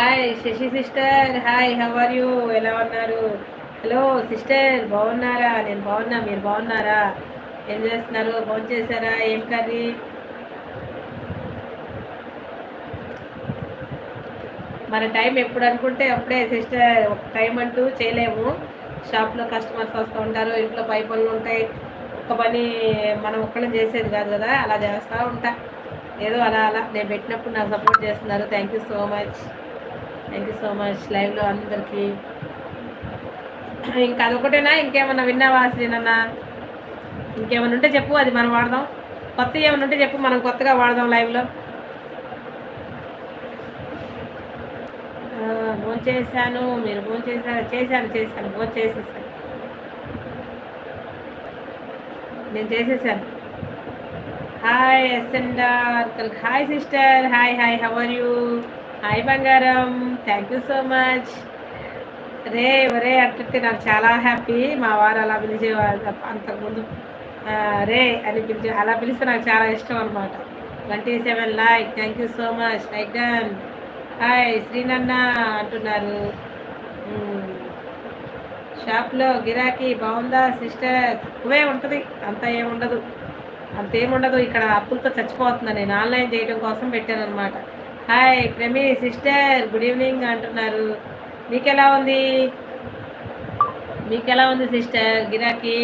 Hi Sashi sister hi how are you ఎలా ఉన్నారు? Hello sister బాగున్నారా? నేను బాగున్నా. మీరు బాగున్నారా? ఏం చేస్తున్నారు? ఫోన్ చేశారా? ఏం కర్రీ? మన టైం ఎప్పుడు అనుకుంటే అప్పుడే సిస్టర్ ఒక టైం అంటూ చేయలేము. షాప్లో కస్టమర్స్ వస్తూ ఉంటారు. ఇంట్లో పై పనులు ఉంటాయి. ఒక పని మనం ఒక్కళ్ళని చేసేది కాదు కదా. అలా చేస్తూ ఉంటా. ఏదో అలా అలా. నేను పెట్టినప్పుడు నాకు సపోర్ట్ చేస్తున్నారు. Thank you so much thank you so much లైవ్లో అందరికీ. ఇంకా అదొకటేనా? ఇంకేమన్నా విన్నావా శ్రీనన్న ఇంకేమన్నా ఉంటే చెప్పు అది మనం వాడదాం. కొత్త ఏమైనా ఉంటే చెప్పు మనం కొత్తగా వాడదాం లైవ్లో ఫోన్ చేశాను మీరు ఫోన్ చేశారు చేశాను చేశాను ఫోన్ చేసేసాను. నేను చేసేసాను hi ఎస్ఎండార్ hi sister hi hi how are you hi బంగారం థ్యాంక్ యూ సో మచ్ రే ఒరే అంటే నాకు చాలా హ్యాపీ మా వారు అలా పిలిచేవారు అంతకుముందు. రే అని పిలిచే అలా పిలిస్తే నాకు చాలా ఇష్టం అనమాట twenty seven like thank you so much like done hi శ్రీనన్న అంటున్నారు. షాప్లో గిరాకీ బాగుందా సిస్టర్ తక్కువే ఉంటుంది. అంత ఏముండదు అంతేముండదు ఇక్కడ అప్పులతో చచ్చిపోతున్నా నేను ఆన్లైన్ చేయడం కోసం పెట్టాను అనమాట హాయ్ క్రమి సిస్టర్ గుడ్ ఈవినింగ్ అంటున్నారు. మీకు ఎలా ఉంది? మీకు ఎలా ఉంది సిస్టర్ గిరాకీ?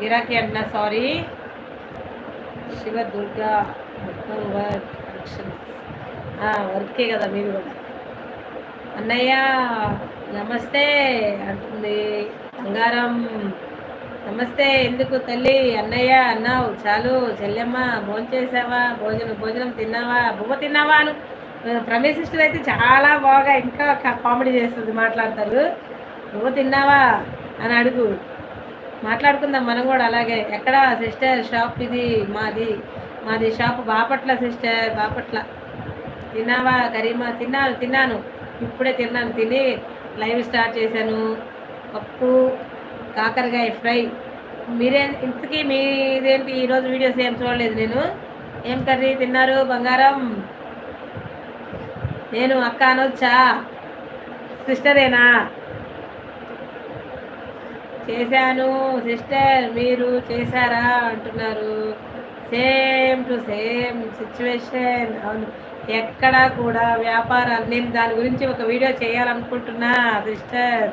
గిరాకీ అంటున్నా సారీ శివ దుర్గా మొత్తం వర్క్ వర్కే కదా మీరు కూడా. అన్నయ్య నమస్తే అంటుంది. బంగారం. నమస్తే ఎందుకు తల్లి? అన్నయ్య అన్నావు. చాలు చెల్లెమ్మ భోంచేసావా భోజనం భోజనం తిన్నావా? బువ్వ తిన్నావా అను. ప్రమేశ్ సిస్టర్ అయితే చాలా బాగా ఇంకా కామెడీ చేస్తుంది మాట్లాడతారు. బువ్వ తిన్నావా? అని అడుగు. మాట్లాడుకుందాం మనం కూడా అలాగే. ఎక్కడ సిస్టర్ షాప్ ఇది? మాది. మాది షాప్ బాపట్ల సిస్టర్ బాపట్ల. తిన్నావా కరీమా? తిన్నాను తిన్నాను. ఇప్పుడే తిన్నాను. తిని లైవ్ స్టార్ట్ చేశాను. పప్పు కాకరకాయ ఫ్రై. మీరే ఇంతకీ మీదేంటి ఈరోజు వీడియోస్ ఏం చూడలేదు నేను? ఏం కర్రీ తిన్నారు బంగారం? నేను అక్క అనొచ్చా సిస్టరేనా? చేశాను. సిస్టర్ మీరు చేశారా అంటున్నారు. Same to same situation. అవును. ఎక్కడా కూడా వ్యాపారాలు నేను దాని గురించి ఒక వీడియో చేయాలనుకుంటున్నా సిస్టర్.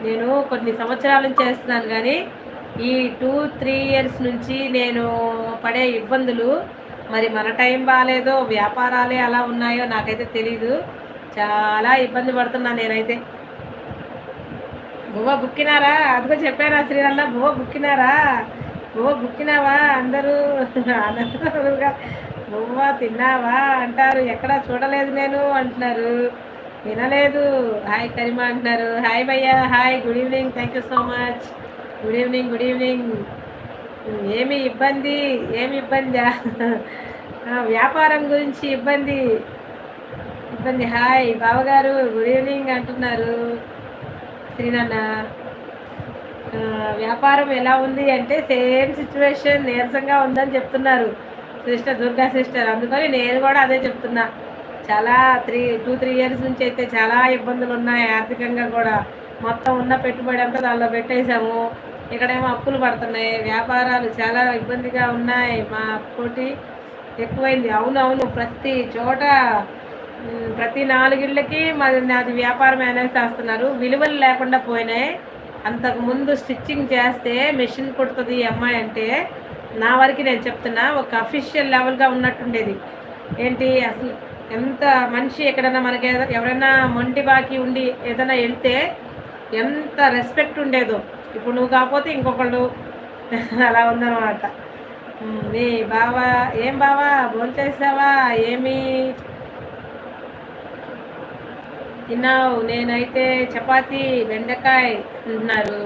నేను కొన్ని సంవత్సరాల నుంచి చేస్తున్నాను కానీ ఈ టూ త్రీ ఇయర్స్ నుంచి నేను పడే ఇబ్బందులు మరి మన టైం బాగాలేదో వ్యాపారాలే అలా ఉన్నాయో నాకైతే తెలీదు. చాలా ఇబ్బంది పడుతున్నా నేనైతే. బువ్వ బుక్కినారా? అదిగో చెప్పారా శ్రీరన్న? బువ్వ బుక్కినారా? బువ్వ బుక్కినావా? అందరూ అందరూ బువ్వ తిన్నావా? అంటారు. ఎక్కడా చూడలేదు నేను అంటున్నారు. వినలేదు. హాయ్ కరిమా అంటున్నారు. హాయ్ భయ్యా hi good evening. Thank you so much. Good evening good evening. ఏమి ఇబ్బంది ఏమి ఇబ్బందా? వ్యాపారం గురించి ఇబ్బంది. ఇబ్బంది. హాయ్ బావగారు గుడ్ ఈవినింగ్ అంటున్నారు. శ్రీనన్న వ్యాపారం ఎలా ఉంది అంటే సేమ్ సిచ్యువేషన్ నీరసంగా ఉందని చెప్తున్నారు. Sister Durga sister. అందుకని నేను కూడా అదే చెప్తున్నా. చాలా త్రీ టూ త్రీ ఇయర్స్ నుంచి అయితే చాలా ఇబ్బందులు ఉన్నాయి. ఆర్థికంగా కూడా మొత్తం ఉన్న పెట్టుబడి అంతా దానిలో పెట్టేశాము. ఇక్కడేమో అప్పులు పడుతున్నాయి. వ్యాపారాలు చాలా ఇబ్బందిగా ఉన్నాయి. మా పోటీ ఎక్కువైంది. అవునవును ప్రతి చోట ప్రతి నాలుగిళ్ళకి మాది నాది వ్యాపారం అనేది చేస్తున్నారు. విలువలు లేకుండా పోయినాయి. అంతకుముందు స్టిచ్చింగ్ చేస్తే మెషిన్ కుడుతుంది ఈ అమ్మాయి అంటే నా వరకు నేను చెప్తున్నా ఒక అఫీషియల్ లెవెల్గా ఉన్నట్టుండేది. ఏంటి అసలు ఎంత మనిషి ఎక్కడన్నా మనకి ఎవరైనా మొండి బాకి ఉండి ఏదైనా వెళ్తే ఎంత రెస్పెక్ట్ ఉండేదో. ఇప్పుడు నువ్వు కాకపోతే ఇంకొకళ్ళు అలా ఉందన్నమాట. నీ బావా ఏం బావా భోంచేసావా ఏమి? తిన్నావు నేనైతే చపాతి బెండకాయ అంటున్నారు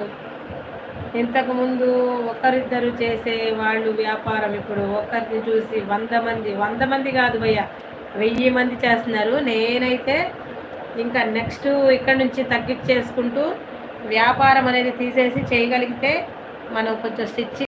ఇంతకుముందు ఒకరిద్దరు చేసే వాళ్ళు వ్యాపారం ఇప్పుడు ఒకరిని చూసి వంద మంది వంద మంది కాదు భయ్య. వెయ్యి మంది చేస్తున్నారు. నేనైతే ఇంకా నెక్స్ట్ ఇక్కడ నుంచి తగ్గించేసుకుంటూ వ్యాపారం అనేది తీసేసి చేయగలిగితే మనం కొంచెం స్టిచ్చింగ్